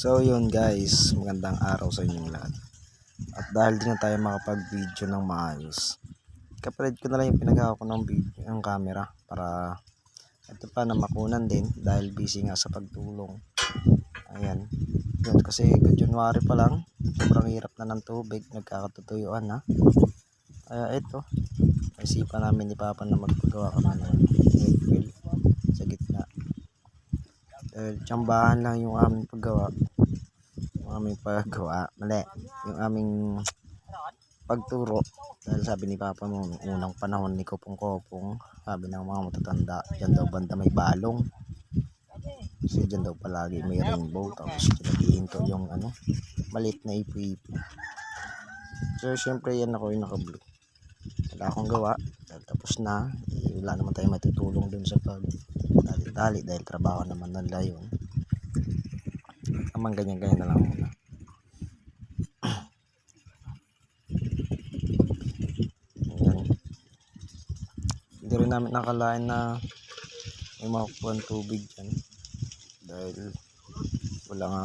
So yun guys, magandang araw sa inyong lahat. At dahil di na tayo makapag-video ng maayos, kapalit ko na lang yung pinagawa ko ng video, ng camera para ito pa na makunan din dahil busy nga sa pagtulong. Ayan. Yun, kasi January pa lang, sobrang hirap na ng tubig, nagkakatutuyuan na. Kaya ito, naisipan namin ni Papa na magpagawa kami ng April sa gitna. Dahil tsambahan lang yung aming paggawa. Yung aming paggawa. Mali. Yung aming pagturo. Dahil sabi ni Papa mo, unang panahon ni Kopong Kopong, sabi ng mga matatanda, dyan daw banda may balong. Kasi dyan daw palagi may rainbow. Tapos naghihinto yung ano, maliit na ipo-ipo. So, syempre yan ako yung naka-blue. Wala akong gawa. Tapos na. Eh, wala naman tayo matutulong dun sa pag dali-dali dahil trabaho naman nila yun. Naman ganyan-ganyan na lang muna. Hindi rin namin nakalain na may makukuha ng tubig dyan. Dahil wala nga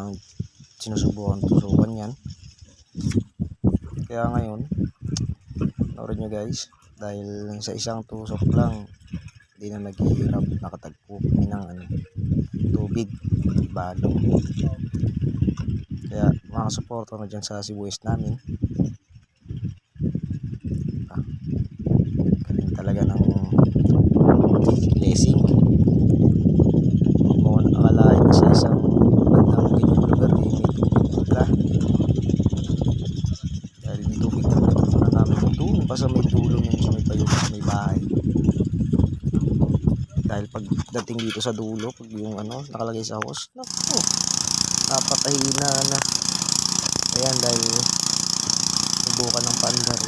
sinusubukan tusukan yan. Kaya ngayon, panoorin nyo guys, dahil sa isang tusok lang, hindi na naghihirap, nakatagpo kami ng ano, tubig, balong. Kaya mga suporta na dyan sa sibuyas namin. Ah, galing talaga ng blessing. Huwag mo akalain na sa isang bandang ganyang lugar eh, may tubig wala. Dahil yung tubig na na namin doon sa may dulo yung sa may payo sa may bahay. Dahil pagdating dito sa dulo, pag yung ano, nakalagay sa hose, naku, napakahina na. Ayan, dahil subukan ng paandar.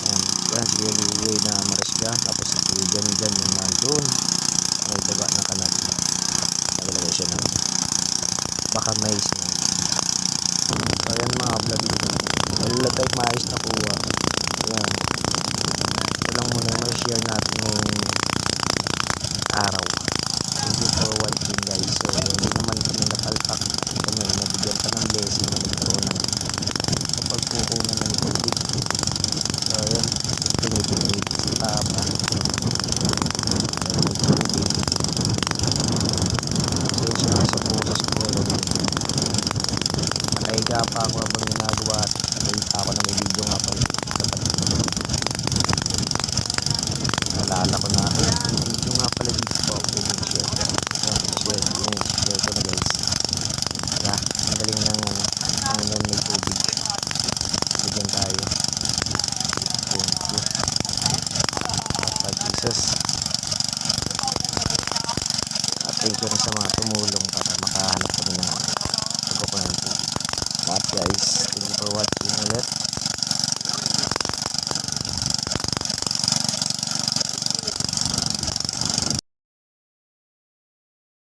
Ayan, yan, giveaway na marisga. Tapos ito dyan, dyan, yung nandun. May daga na kanal. Nagalagay siya ng baka mais na. So, ayan mga vlog. Wala tayong mais na kuha. Ayan. Ito lang muna yung share natin ngayong araw. Thank you for watching guys. So, hindi naman kami napalpak. Kami nabigyan pa ng blessing na nagkaroon ng kapag kukunan ng tubig. So, ayan. Pinipinip. Tapa. So, siya sa pusos ko. Pero, nakahiga pa ako habang ginagawa at ako na may video nga pala. Nalala ko na, video nga pala dito po ako share. Share, yun, share ko na guys. Kaya, ang galing ng, ang nun may tubig. Bigyan tayo. Thank you. Papa Jesus. At thank you rin sa mga tumulong para makahanap guys,